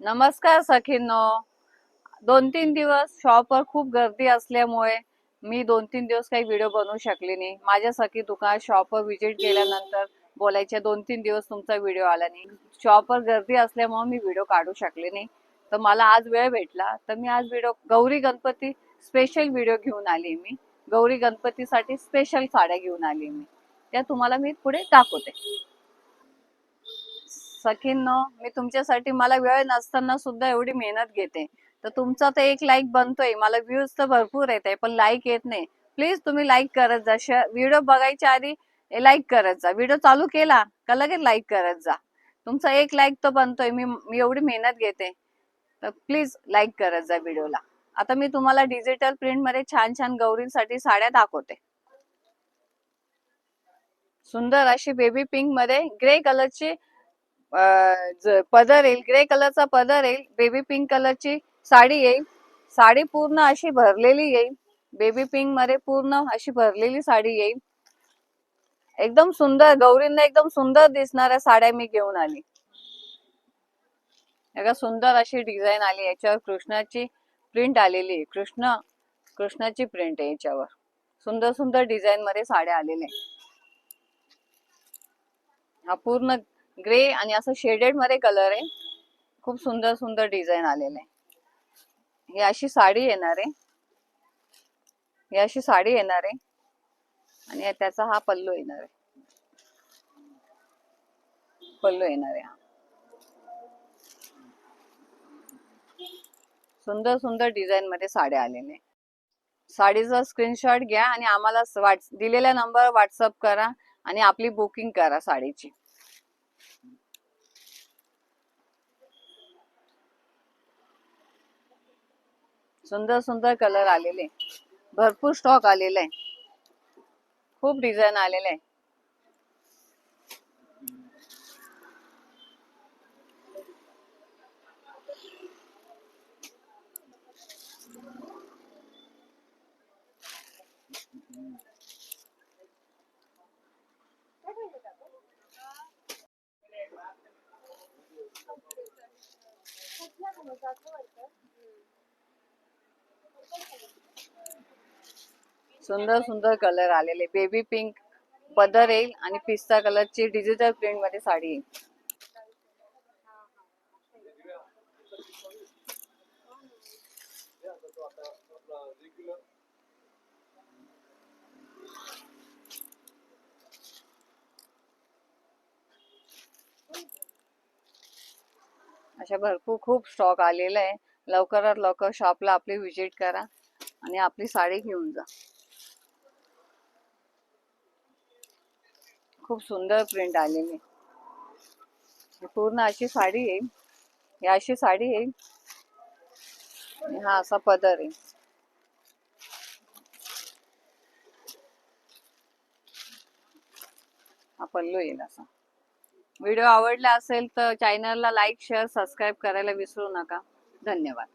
नमस्कार सखींनो. दोन तीन दिवस शॉपवर खूप गर्दी असल्यामुळे मी दोन तीन दिवस काही व्हिडिओ बनवू शकले नाही. माझ्या सखी दुकान शॉपवर व्हिजिट केल्यानंतर बोलायचे दोन तीन दिवस तुमचा व्हिडिओ आला नाही. शॉपवर गर्दी असल्यामुळे मी व्हिडिओ काढू शकले नाही. तर मला आज वेळ भेटला. तर मी आज video Gauri Ganpati special video घेऊन आली मी. गौरी गणपतीसाठी स्पेशल साड्या घेऊन आली मी. त्या तुम्हाला मी पुढे दाखवते. सखींनो मी तुमच्यासाठी मला वेळ नसताना सुद्धा एवढी मेहनत घेते. तर तुमचा तर एक लाईक बनतोय. मला व्ह्यूज तर भरपूर येत आहे पण लाईक येत नाही. प्लीज तुम्ही लाईक करत जा. व्हिडिओ बघायच्या आधी लाईक करत जा. व्हिडिओ चालू केला का लगेच लाईक करत जा. तुमचा एक लाईक तर बनतोय. मी मी एवढी मेहनत घेते. तर प्लीज लाईक करत जा व्हिडिओला आता मी तुम्हाला डिजिटल प्रिंटमध्ये छान छान गौरींसाठी साड्या दाखवते. सुंदर अशी बेबी पिंकमध्ये ग्रे कलरची पदर येईल ग्रे कलरचा पदर येईल बेबी पिंक कलरची साडी येईल साडी पूर्ण अशी भरलेली येईल बेबी पिंकमध्ये पूर्ण अशी भरलेली साडी येईल. एकदम सुंदर गौरींना एकदम सुंदर दिसणाऱ्या साड्या मी घेऊन आली. एका सुंदर अशी डिझाईन आली याच्यावर कृष्णाची प्रिंट आलेली आहे. कृष्ण कृष्णाची प्रिंट आहे याच्यावर. सुंदर सुंदर डिझाईन मध्ये साड्या आलेल्या हा पूर्ण ग्रे आणि असं शेडेडमध्ये कलर आहे. खूप सुंदर सुंदर डिझाईन आलेले आहे. ही अशी साडी येणार आहे. ही अशी साडी येणार आहे. आणि त्याचा हा पल्लू येणार आहे. पल्लू येणार आहे हा. सुंदर सुंदर डिझाईन मध्ये साड्या आलेल्या साडीचा स्क्रीनशॉट घ्या आणि आम्हाला दिलेल्या नंबर व्हॉट्सअप करा आणि आपली बुकिंग करा साडीची. सुंदर सुंदर कलर आलेले. भरपूर स्टॉक आलेला. आहे खूप डिझाईन आलेले. आहे सुंदर सुंदर कलर आलेले. बेबी पिंक पदर येईल आणि पिस्ता कलरची डिजिटल प्रिंटमध्ये साडी येईल. अशा भरपूर खूप स्टॉक आलेला आहे. लवकरात लवकर शॉपला आपली व्हिजिट करा आणि आपली साडी घेऊन जा. खूप सुंदर प्रिंट आलेली. पूर्ण अशी साडी आहे. ही अशी साडी येईल हा असा पदर आहे. हा पल्लू येईल असा. व्हिडिओ आवडला असेल तर चॅनलला लाईक शेअर सबस्क्राईब करायला विसरू नका. धन्यवाद.